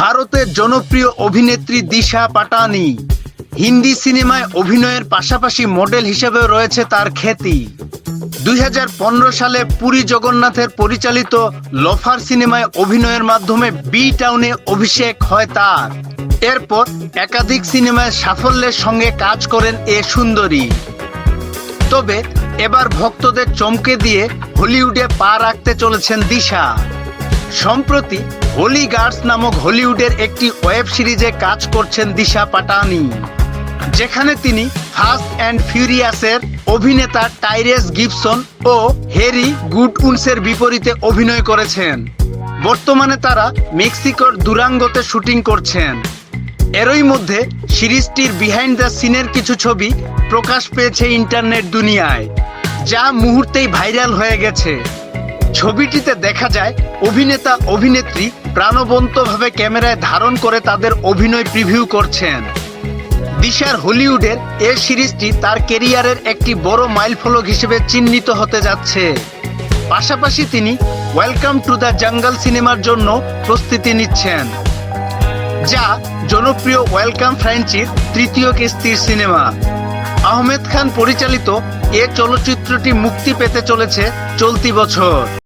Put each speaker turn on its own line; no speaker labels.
ভারতের জনপ্রিয় অভিনেত্রী দিশা পাটানি। হিন্দি সিনেমায় অভিনয়ের পাশাপাশি মডেল হিসেবেও রয়েছে তার খ্যাতি। দুই হাজার পনেরো সালে পুরী জগন্নাথের পরিচালিত লফার সিনেমায় অভিনয়ের মাধ্যমে বি টাউনে অভিষেক হয় তার। এরপর একাধিক সিনেমায় সাফল্যের সঙ্গে কাজ করেন এ সুন্দরী। তবে এবার ভক্তদের চমকে দিয়ে হলিউডে পা রাখতে চলেছেন দিশা। সম্প্রতি হোলি গার্ডস নামক হলিউডের একটি ওয়েব সিরিজে কাজ করছেন দিশা পাটানি, যেখানে তিনি ফাস্ট অ্যান্ড ফিউরিয়াসের অভিনেতা টাইরেস গিবসন ও হেরি গুডউন্সের বিপরীতে অভিনয় করেছেন। বর্তমানে তারা মেক্সিকোর দুরাঙ্গতে শুটিং করছেন। এরই মধ্যে সিরিজটির বিহাইন্ড দ্য সিনের কিছু ছবি প্রকাশ পেয়েছে ইন্টারনেট দুনিয়ায়, যা মুহূর্তেই ভাইরাল হয়ে গেছে। ছবিটিতে দেখা যায় অভিনেতা, অভিনেত্রী প্রাণবন্তভাবে ক্যামেরায় ধারণ করে তাদের অভিনয় প্রিভিউ করছেন। দিশার হলিউডের এ সিরিজটি তার কেরিয়ারের একটি বড় মাইলফলক হিসেবে চিহ্নিত হতে যাচ্ছে। পাশাপাশি তিনি ওয়েলকাম টু দ্য জঙ্গল সিনেমার জন্য প্রস্তুতি নিচ্ছেন, যা জনপ্রিয় ওয়েলকাম ফ্র্যাঞ্চির তৃতীয় কিস্তির সিনেমা। আহমেদ খান পরিচালিত এ চলচ্চিত্রটি মুক্তি পেতে চলেছে চলতি বছর।